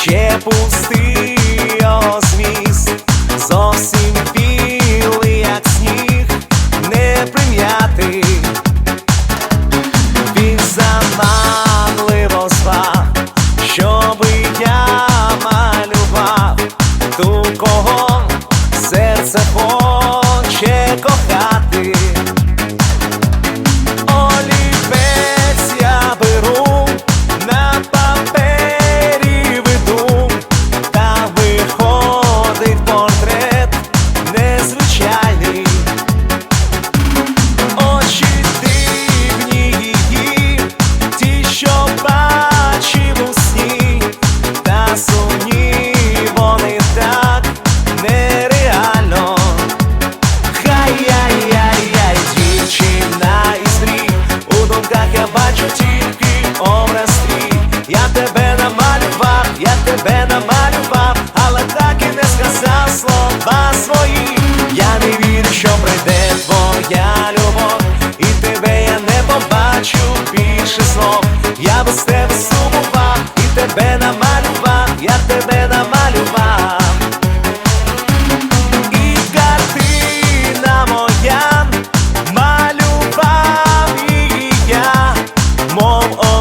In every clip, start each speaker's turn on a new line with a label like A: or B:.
A: ще пустий його зовсім білий, як сніг, не прим'ятий.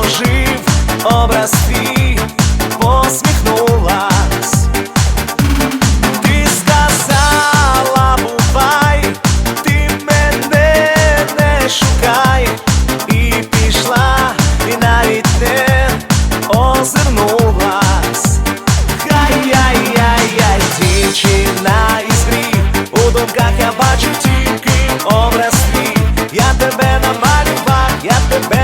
A: Ожив образ твій, посміхнулась. Ти сказала, бувай, ти мене не шукай, і пішла, і навіть не озирнулась. Хай-яй-яй-яй, дівчина із мрій У думках я бачу тільки образ Я тебе намалював, я тебе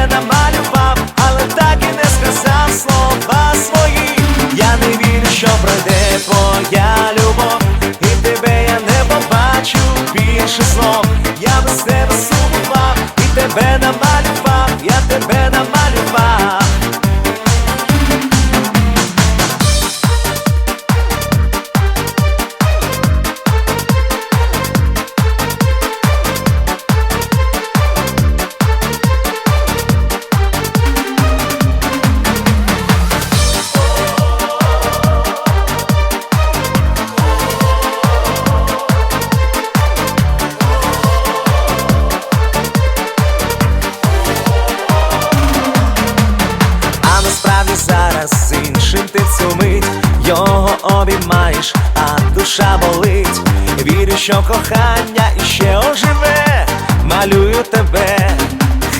A: його обіймаєш, а душа болить. Вірю, що кохання іще оживе, малюю тебе.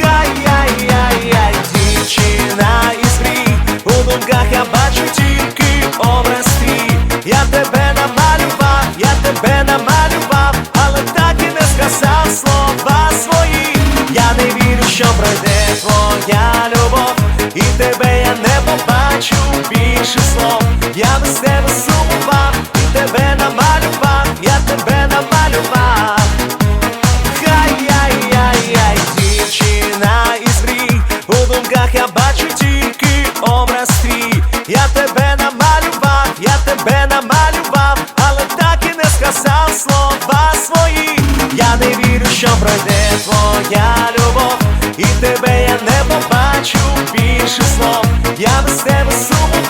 A: Хай-яй-яй-яй, дівчина із мрій У думках я бачу тільки образ твій Я тебе намалював, я тебе намалював, але так і не сказав слова свої. Я не вірю, що пройде твоя любов, і тебе я не побачу більше слов. Я без тебе сумував, і тебе намалював, я тебе намалював. Хай-яй-яй-яй, дівчина із мрій У думках я бачу тільки образ твій Я тебе намалював, я тебе намалював, але так і не сказав слова свої. Я не вірю, що пройде твоя любов, і тебе я не побачу більше знов. Я без тебе сумував.